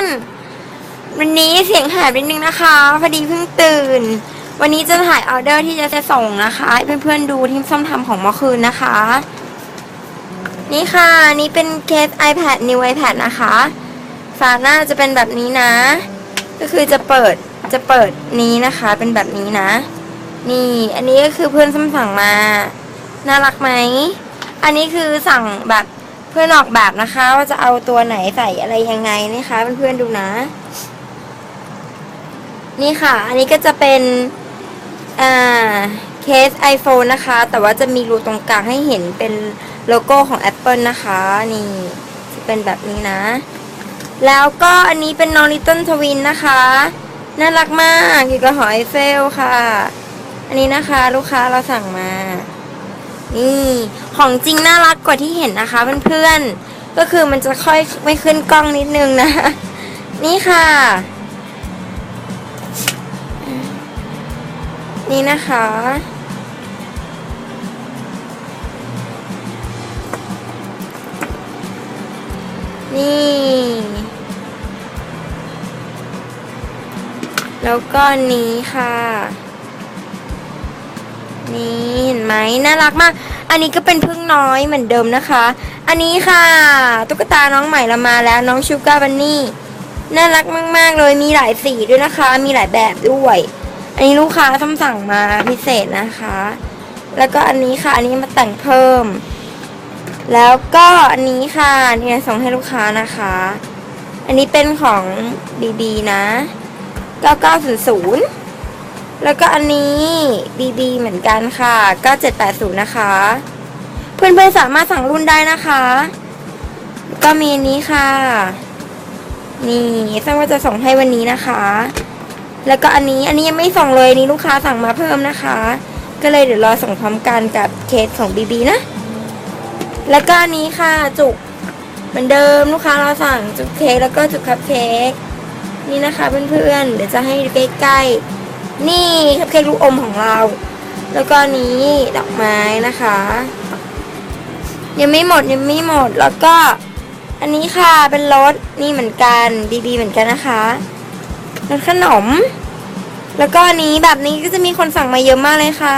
อนๆ วันนี้เสียงหายไปนิดนึงนะคะ พอดีเพิ่งตื่น วันนี้จะถ่ายออเดอร์ที่จะส่งนะคะให้เพื่อนๆดูที่ส้มทำของเมื่อคืนนะคะ นี่ค่ะนี่เป็นเคส iPad new iPad นะคะฝาหน้าจะเป็นแบบนี้นะ ก็คือจะเปิดจะเปิดนี้นะคะ เป็นแบบนี้นะ นี่ อันนี้ก็คือเพื่อนส้มสั่งมา น่ารักไหม อันนี้คือสั่งแบบ เพื่อนออกแบบนะคะ ว่าจะเอาตัวไหนใส่อะไรยังไงนะคะเพื่อนๆดูนะ นี่ค่ะ อันนี้ก็จะเป็นอ่าเคส iPhone นะคะ แต่ว่าจะมีรูตรงกลางให้เห็นเป็นโลโก้ของ Apple นะคะ นี่จะเป็นแบบนี้นะ แล้วก็อันนี้เป็นน้องลิตเติ้ลทวินนะคะ น่ารักมากอยู่กับหอไอเฟลค่ะ อันนี้นะคะ ลูกค้าเราสั่งมา นี่ของจริงน่ารักกว่าที่เห็นนะคะเพื่อนๆ ก็คือมันจะค่อยไม่ขึ้นกล้องนิดนึงนะ นี่ค่ะ นี่นะคะ นี่ แล้วก็นี้ค่ะ นี่เห็นไหมน่ารักมาก อันนี้ก็เป็นพึ่งน้อยเหมือนเดิมนะคะ อันนี้ค่ะตุ๊กตาน้องใหม่เรามาแล้วน้องชูการ์บันนี่น่ารักมาก ๆ เลยมีหลายสีด้วยนะคะ มีหลายแบบด้วย อันนี้ลูกค้าทำสั่งมาพิเศษนะคะ แล้วก็อันนี้ค่ะ อันนี้มาแต่งเพิ่ม แล้วก็อันนี้ค่ะเนี่ยส่งให้ลูกค้านะคะ อันนี้เป็นของ BB นะ 9900 แล้วก็อันนี้ BB เหมือนกันค่ะ 9780 นะคะ เพื่อนๆสามารถสั่งรุ่นได้นะคะ ก็มีนี้ค่ะ นี่ซึ่งว่าจะส่งให้วันนี้นะคะ แล้วก็อันนี้อันนี้ยังไม่ส่งเลยนี่ลูกค้าสั่งมาเพิ่มนะคะ ก็เลยเดี๋ยวรอส่งพร้อมกันกับเคสของ BB นะ แล้วก็อันนี้ค่ะจุกเหมือนเดิมลูกค้าเราสั่งจุกเค้กแล้วก็จุกคัพเค้กนี่นะคะเพื่อนๆเดี๋ยวจะให้ใกล้ๆ นี่คัพเค้กลูกอมของเรา แล้วก็นี้ดอกไม้นะคะ ยังไม่หมดยังไม่หมดแล้วก็ อันนี้ค่ะเป็นรสนี่เหมือนกันบีบีเหมือนกันนะคะรสขนม แล้วก็อันนี้แบบนี้ก็จะมีคนสั่งมาเยอะมากเลยค่ะ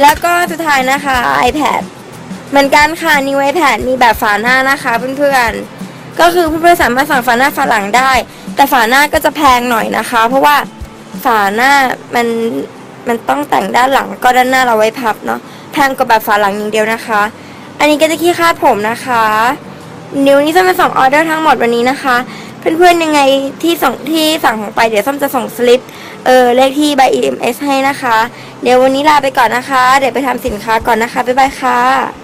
แล้วก็สุดท้ายนะคะ iPad เหมือนกันค่ะ New iPad มีแบบฝาหน้านะคะเพื่อนๆก็คือเพื่อนๆสามารถสั่งฝาหน้าฝาหลังได้ แต่ฝาหน้าก็จะแพงหน่อยนะคะ เพราะว่าฝาหน้ามันมันต้องแต่งด้านหลังก็ด้านหน้าเราไว้พับเนาะแพงกว่าแบบฝาหลังอย่างเดียวนะคะ อันนี้ก็จะขี้คาดผมนะคะ นิ้วนี้จะมาส่งออเดอร์ทั้งหมดวันนี้นะคะ เพื่อนๆยังไงที่ส่งที่สั่งของไปเดี๋ยวส้มจะส่งสลิปเออเลขที่ใบ EMS ให้นะคะ เดี๋ยววันนี้ลาไปก่อนนะคะ เดี๋ยวไปทำสินค้าก่อนนะคะบ๊ายบายค่ะ